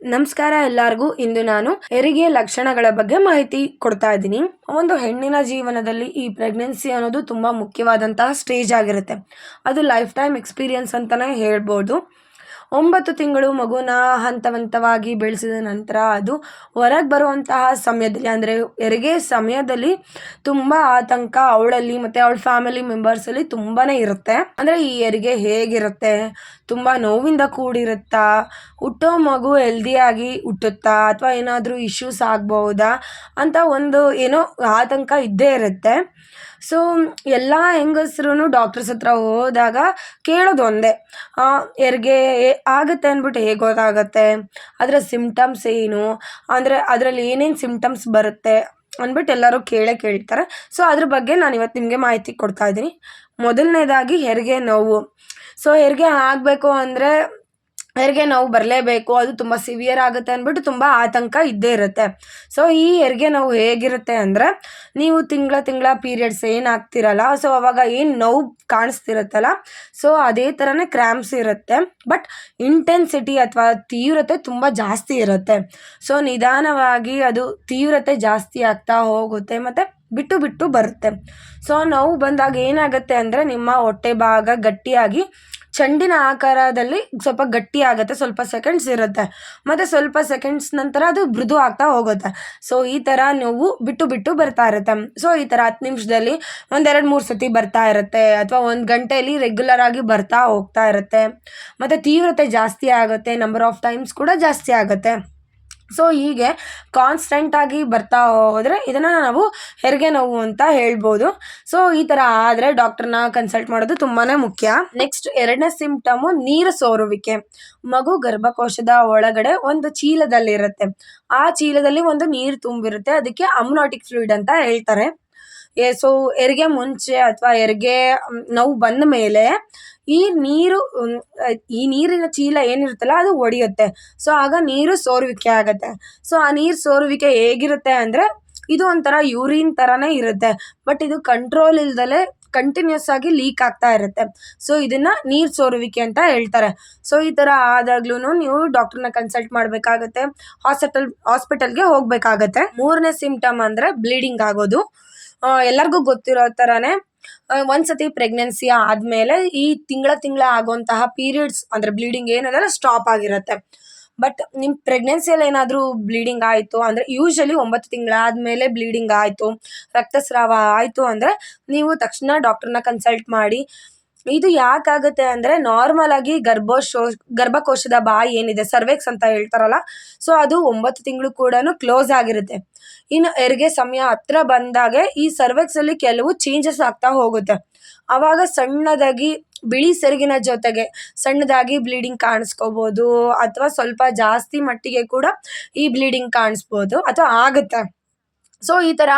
ನಮಸ್ಕಾರ ಎಲ್ಲರಿಗೂ. ಇಂದು ನಾನು ಹೆರಿಗೆ ಲಕ್ಷಣಗಳ ಬಗ್ಗೆ ಮಾಹಿತಿ ಕೊಡ್ತಾ ಇದ್ದೀನಿ. ಒಂದು ಹೆಣ್ಣಿನ ಜೀವನದಲ್ಲಿ ಈ ಪ್ರೆಗ್ನೆನ್ಸಿ ಅನ್ನೋದು ತುಂಬ ಮುಖ್ಯವಾದಂತಹ ಸ್ಟೇಜ್ ಆಗಿರುತ್ತೆ. ಅದು ಲೈಫ್ ಟೈಮ್ ಎಕ್ಸ್ಪೀರಿಯನ್ಸ್ ಅಂತಲೇ ಹೇಳ್ಬೋದು. ಒಂಬತ್ತು ತಿಂಗಳು ಮಗುನ ಹಂತ ಹಂತವಾಗಿ ಬೆಳೆಸಿದ ನಂತರ ಅದು ಹೊರಗೆ ಬರುವಂತಹ ಸಮಯದಲ್ಲಿ, ಅಂದರೆ ಹೆರಿಗೆ ಸಮಯದಲ್ಲಿ ತುಂಬ ಆತಂಕ, ಅವಳಲ್ಲಿ ಮತ್ತು ಅವಳ ಫ್ಯಾಮಿಲಿ ಮೆಂಬರ್ಸಲ್ಲಿ ತುಂಬಾ ಇರುತ್ತೆ. ಅಂದರೆ ಈ ಹೆರಿಗೆ ಹೇಗಿರುತ್ತೆ? ತುಂಬ ನೋವಿಂದ ಕೂಡಿರುತ್ತಾ? ಹುಟ್ಟೋ ಮಗು ಹೆಲ್ದಿಯಾಗಿ ಹುಟ್ಟುತ್ತಾ? ಅಥವಾ ಏನಾದರೂ ಇಶ್ಯೂಸ್ ಆಗ್ಬೋದಾ ಅಂತ ಒಂದು ಏನೋ ಆತಂಕ ಇದ್ದೇ ಇರುತ್ತೆ. ಸೊ ಎಲ್ಲ ಹೆಂಗಸ್ರು ಡಾಕ್ಟರ್ಸ್ ಹತ್ರ ಹೋದಾಗ ಕೇಳೋದು ಒಂದೇ ಹೆರಿಗೆ ಆಗುತ್ತೆ ಅಂದ್ಬಿಟ್ಟು ಹೇಗೆ ಗೊತ್ತಾಗುತ್ತೆ ಅದರ ಸಿಮ್ಟಮ್ಸ್ ಏನು? ಅಂದರೆ ಅದರಲ್ಲಿ ಏನೇನು ಸಿಮ್ಟಮ್ಸ್ ಬರುತ್ತೆ? ಅಂದ್ಬಿಟ್ಟು ಎಲ್ಲರೂ ಕೇಳೇ ಕೇಳ್ತಾರೆ. ಸೊ ಅದ್ರ ಬಗ್ಗೆ ನಾನು ಇವತ್ತು ನಿಮಗೆ ಮಾಹಿತಿ ಕೊಡ್ತಾ ಇದ್ದೀನಿ. ಮೊದಲನೇದಾಗಿ ಹೆರಿಗೆ ನೋವು. ಸೊ ಹೆರಿಗೆ ಆಗಬೇಕು ಅಂದರೆ ಹೆರಿಗೆ ನೋವು ಬರಲೇಬೇಕು. ಅದು ತುಂಬ ಸಿವಿಯರ್ ಆಗುತ್ತೆ ಅಂದ್ಬಿಟ್ಟು ತುಂಬ ಆತಂಕ ಇದ್ದೇ ಇರುತ್ತೆ. ಸೊ ಈ ಹೆರಿಗೆ ನೋವು ಹೇಗಿರುತ್ತೆ ಅಂದರೆ ನೀವು ತಿಂಗಳ ತಿಂಗಳ ಪೀರಿಯಡ್ಸ್ ಏನು ಆಗ್ತಿರಲ್ಲ ಸೊ ಅವಾಗ ಏನು ನೋವು ಕಾಣಿಸ್ತಿರುತ್ತಲ್ಲ ಸೊ ಅದೇ ಥರನೇ ಕ್ರ್ಯಾಂಪ್ಸ್ ಇರುತ್ತೆ. ಬಟ್ ಇಂಟೆನ್ಸಿಟಿ ಅಥವಾ ತೀವ್ರತೆ ತುಂಬ ಜಾಸ್ತಿ ಇರುತ್ತೆ. ಸೊ ನಿಧಾನವಾಗಿ ಅದು ತೀವ್ರತೆ ಜಾಸ್ತಿ ಆಗ್ತಾ ಹೋಗುತ್ತೆ. ಮತ್ತು ಬಿಟ್ಟು ಬಿಟ್ಟು ಬರುತ್ತೆ. ಸೊ ನೋವು ಬಂದಾಗ ಏನಾಗುತ್ತೆ ಅಂದರೆ ನಿಮ್ಮ ಹೊಟ್ಟೆ ಭಾಗ ಗಟ್ಟಿಯಾಗಿ ಚೆಂಡಿನ ಆಕಾರದಲ್ಲಿ ಸ್ವಲ್ಪ ಗಟ್ಟಿ ಆಗುತ್ತೆ ಸ್ವಲ್ಪ ಸೆಕೆಂಡ್ಸ್ ಇರುತ್ತೆ. ಮತ್ತು ಸ್ವಲ್ಪ ಸೆಕೆಂಡ್ಸ್ ನಂತರ ಅದು ಮೃದು ಆಗ್ತಾ ಹೋಗುತ್ತೆ. ಸೊ ಈ ಥರ ನೋವು ಬಿಟ್ಟು ಬಿಟ್ಟು ಬರ್ತಾ ಇರುತ್ತೆ. ಸೊ ಈ ಥರ ಹತ್ತು ನಿಮಿಷದಲ್ಲಿ ಒಂದೆರಡು ಮೂರು ಸತಿ ಬರ್ತಾ ಇರುತ್ತೆ ಅಥವಾ ಒಂದು ಗಂಟೆಯಲ್ಲಿ ರೆಗ್ಯುಲರ್ ಆಗಿ ಬರ್ತಾ ಹೋಗ್ತಾ ಇರುತ್ತೆ. ಮತ್ತು ತೀವ್ರತೆ ಜಾಸ್ತಿ ಆಗುತ್ತೆ ನಂಬರ್ ಆಫ್ ಟೈಮ್ಸ್ ಕೂಡ ಜಾಸ್ತಿ ಆಗುತ್ತೆ. ಸೊ ಹೀಗೆ ಕಾನ್ಸ್ಟೆಂಟಾಗಿ ಬರ್ತಾ ಹೋದರೆ ಇದನ್ನು ನಾವು ಹೆರಿಗೆ ನೋವು ಅಂತ ಹೇಳ್ಬೋದು. ಸೊ ಈ ಥರ ಆದರೆ ಡಾಕ್ಟರ್ನ ಕನ್ಸಲ್ಟ್ ಮಾಡೋದು ತುಂಬಾ ಮುಖ್ಯ. ನೆಕ್ಸ್ಟ್ ಎರಡನೇ ಸಿಂಪ್ಟಮು ನೀರು ಸೋರುವಿಕೆ. ಮಗು ಗರ್ಭಕೋಶದ ಒಳಗಡೆ ಒಂದು ಚೀಲದಲ್ಲಿರುತ್ತೆ. ಆ ಚೀಲದಲ್ಲಿ ಒಂದು ನೀರು ತುಂಬಿರುತ್ತೆ. ಅದಕ್ಕೆ ಅಮ್ನೋಟಿಕ್ ಫ್ಲೂಯಿಡ್ ಅಂತ ಹೇಳ್ತಾರೆ. ಎ ಸೊ ಹೆರಿಗೆ ಮುಂಚೆ ಅಥವಾ ಹೆರಿಗೆ ನೋವು ಬಂದ ಮೇಲೆ ಈ ನೀರು ಈ ನೀರಿನ ಚೀಲ ಏನಿರುತ್ತಲ್ಲ ಅದು ಒಡೆಯುತ್ತೆ. ಸೊ ಆಗ ನೀರು ಸೋರುವಿಕೆ ಆಗುತ್ತೆ. ಸೊ ಆ ನೀರು ಸೋರುವಿಕೆ ಹೇಗಿರುತ್ತೆ ಅಂದರೆ ಇದು ಒಂಥರ ಯೂರಿನ್ ಥರನೇ ಇರುತ್ತೆ. ಬಟ್ ಇದು ಕಂಟ್ರೋಲ್ ಇಲ್ದಲೆ ಕಂಟಿನ್ಯೂಸ್ ಆಗಿ ಲೀಕ್ ಆಗ್ತಾ ಇರುತ್ತೆ. ಸೊ ಇದನ್ನ ನೀರು ಸೋರುವಿಕೆ ಅಂತ ಹೇಳ್ತಾರೆ. ಸೊ ಈ ಥರ ಆದಾಗ್ಲೂ ನೀವು ಡಾಕ್ಟರ್ನ ಕನ್ಸಲ್ಟ್ ಮಾಡಬೇಕಾಗತ್ತೆ. ಹಾಸ್ಪಿಟಲ್ ಹಾಸ್ಪಿಟಲ್ಗೆ ಹೋಗಬೇಕಾಗತ್ತೆ. ಮೂರನೇ ಸಿಂಪ್ಟಮ್ ಅಂದರೆ ಬ್ಲೀಡಿಂಗ್ ಆಗೋದು. ಎಲ್ಲರಿಗೂ ಗೊತ್ತಿರೋ ಥರನೇ ಒಂದ್ಸತಿ ಪ್ರೆಗ್ನೆನ್ಸಿ ಆದಮೇಲೆ ಈ ತಿಂಗಳ ತಿಂಗಳ ಆಗುವಂತಹ ಪೀರಿಯಡ್ಸ್ ಅಂದರೆ ಬ್ಲೀಡಿಂಗ್ ಏನದಲ್ಲ ಸ್ಟಾಪ್ ಆಗಿರುತ್ತೆ. ಬಟ್ ನಿಮ್ಮ ಪ್ರೆಗ್ನೆನ್ಸಿಯಲ್ಲಿ ಏನಾದರೂ ಬ್ಲೀಡಿಂಗ್ ಆಯಿತು ಅಂದರೆ ಯೂಶಲಿ ಒಂಬತ್ತು ತಿಂಗಳಾದಮೇಲೆ ಬ್ಲೀಡಿಂಗ್ ಆಯಿತು, ರಕ್ತಸ್ರಾವ ಆಯಿತು ಅಂದರೆ, ನೀವು ತಕ್ಷಣ ಡಾಕ್ಟರ್ನ ಕನ್ಸಲ್ಟ್ ಮಾಡಿ ಇದು ಯಾಕಾಗುತ್ತೆ ಅಂದರೆ ನಾರ್ಮಲ್ ಆಗಿ ಗರ್ಭಶೋ, ಗರ್ಭಕೋಶದ ಬಾಯಿ ಏನಿದೆ ಸರ್ವೆಕ್ಸ್ ಅಂತ ಹೇಳ್ತಾರಲ್ಲ ಸೊ ಅದು ಒಂಬತ್ತು ತಿಂಗಳು ಕೂಡ ಕ್ಲೋಸ್ ಆಗಿರುತ್ತೆ. ಇನ್ನು ಹೆರಿಗೆ ಸಮಯ ಹತ್ರ ಬಂದಾಗ ಈ ಸರ್ವೆಕ್ಸಲ್ಲಿ ಕೆಲವು ಚೇಂಜಸ್ ಆಗ್ತಾ ಹೋಗುತ್ತೆ. ಆವಾಗ ಸಣ್ಣದಾಗಿ ಬಿಳಿ ಸೆರಗಿನ ಜೊತೆಗೆ ಸಣ್ಣದಾಗಿ ಬ್ಲೀಡಿಂಗ್ ಕಾಣಿಸ್ಕೋಬೋದು, ಅಥವಾ ಸ್ವಲ್ಪ ಜಾಸ್ತಿ ಮಟ್ಟಿಗೆ ಕೂಡ ಈ ಬ್ಲೀಡಿಂಗ್ ಕಾಣಿಸ್ಬೋದು, ಅಥವಾ ಆಗುತ್ತೆ. ಸೊ ಈ ಥರ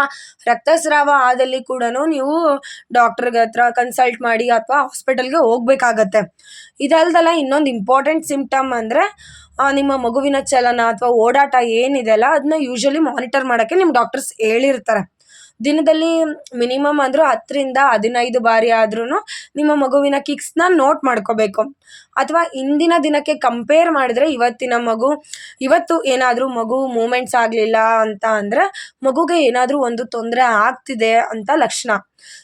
ರಕ್ತಸ್ರಾವ ಆದಲ್ಲಿ ಕೂಡ ನೀವು ಡಾಕ್ಟ್ರಿಗೆ ಹತ್ರ ಕನ್ಸಲ್ಟ್ ಮಾಡಿ ಅಥವಾ ಹಾಸ್ಪಿಟಲ್ಗೆ ಹೋಗ್ಬೇಕಾಗತ್ತೆ. ಇದಲ್ದಲ್ಲ ಇನ್ನೊಂದು ಇಂಪಾರ್ಟೆಂಟ್ ಸಿಂಪ್ಟಮ್ ಅಂದರೆ ನಿಮ್ಮ ಮಗುವಿನ ಚಲನ ಅಥವಾ ಓಡಾಟ ಏನಿದೆ ಅಲ್ಲ ಅದನ್ನ ಯೂಶ್ವಲಿ ಮಾನಿಟರ್ ಮಾಡೋಕ್ಕೆ ನಿಮ್ಮ ಡಾಕ್ಟರ್ಸ್ ಹೇಳಿರ್ತಾರೆ. ದಿನದಲ್ಲಿ ಮಿನಿಮಮ್ ಅಂದರೂ ಹತ್ತರಿಂದ ಹದಿನೈದು ಬಾರಿ ಆದ್ರೂ ನಿಮ್ಮ ಮಗುವಿನ ಕಿಕ್ಸ್ನ ನೋಟ್ ಮಾಡ್ಕೋಬೇಕು. ಅಥವಾ ಇಂದಿನ ದಿನಕ್ಕೆ ಕಂಪೇರ್ ಮಾಡಿದ್ರೆ ಇವತ್ತಿನ ಮಗು, ಇವತ್ತು ಏನಾದರೂ ಮಗು ಮೂಮೆಂಟ್ಸ್ ಆಗಲಿಲ್ಲ ಅಂತ ಅಂದರೆ ಮಗುಗೆ ಏನಾದರೂ ಒಂದು ತೊಂದರೆ ಆಗ್ತಿದೆ ಅಂತ ಲಕ್ಷಣ.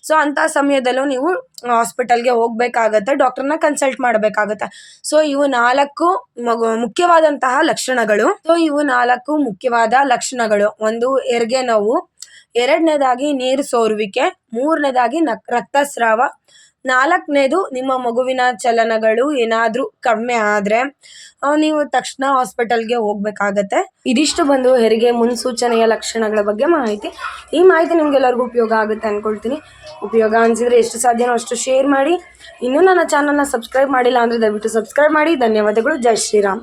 ಸೊ, ಅಂಥ ಸಮಯದಲ್ಲೂ ನೀವು ಹಾಸ್ಪಿಟಲ್ಗೆ ಹೋಗ್ಬೇಕಾಗತ್ತೆ, ಡಾಕ್ಟರ್ನ ಕನ್ಸಲ್ಟ್ ಮಾಡಬೇಕಾಗತ್ತೆ. ಸೊ, ಇವು ನಾಲ್ಕು ಮಗು, ಮುಖ್ಯವಾದಂತಹ ಲಕ್ಷಣಗಳು. ಸೊ, ಇವು ನಾಲ್ಕು ಮುಖ್ಯವಾದ ಲಕ್ಷಣಗಳು. ಒಂದು, ಹೆರಿಗೆ ನೋವು ಎರಡನೇದಾಗಿ ನೀರು ಸೋರುವಿಕೆ, ಮೂರನೇದಾಗಿ ನಕ್, ರಕ್ತಸ್ರಾವ, ನಾಲ್ಕನೇದು ನಿಮ್ಮ ಮಗುವಿನ ಚಲನಗಳು ಏನಾದರೂ ಕಡಿಮೆ ಆದರೆ ನೀವು ತಕ್ಷಣ ಹಾಸ್ಪಿಟಲ್ಗೆ ಹೋಗ್ಬೇಕಾಗತ್ತೆ. ಇದಿಷ್ಟು ಬಂದು ಹೆರಿಗೆ ಮುನ್ಸೂಚನೆಯ ಲಕ್ಷಣಗಳ ಬಗ್ಗೆ ಮಾಹಿತಿ. ಈ ಮಾಹಿತಿ ನಿಮಗೆಲ್ಲರಿಗೂ ಉಪಯೋಗ ಆಗುತ್ತೆ ಅಂದ್ಕೊಳ್ತೀನಿ ಉಪಯೋಗ ಅನಿಸಿದರೆ ಎಷ್ಟು ಸಾಧ್ಯನೋ ಅಷ್ಟು ಶೇರ್ ಮಾಡಿ. ಇನ್ನೂ ನನ್ನ ಚಾನಲ್ನ ಸಬ್ಸ್ಕ್ರೈಬ್ ಮಾಡಿಲ್ಲ ಅಂದರೆ ದಯವಿಟ್ಟು ಸಬ್ಸ್ಕ್ರೈಬ್ ಮಾಡಿ. ಧನ್ಯವಾದಗಳು. ಜೈ ಶ್ರೀರಾಮ್.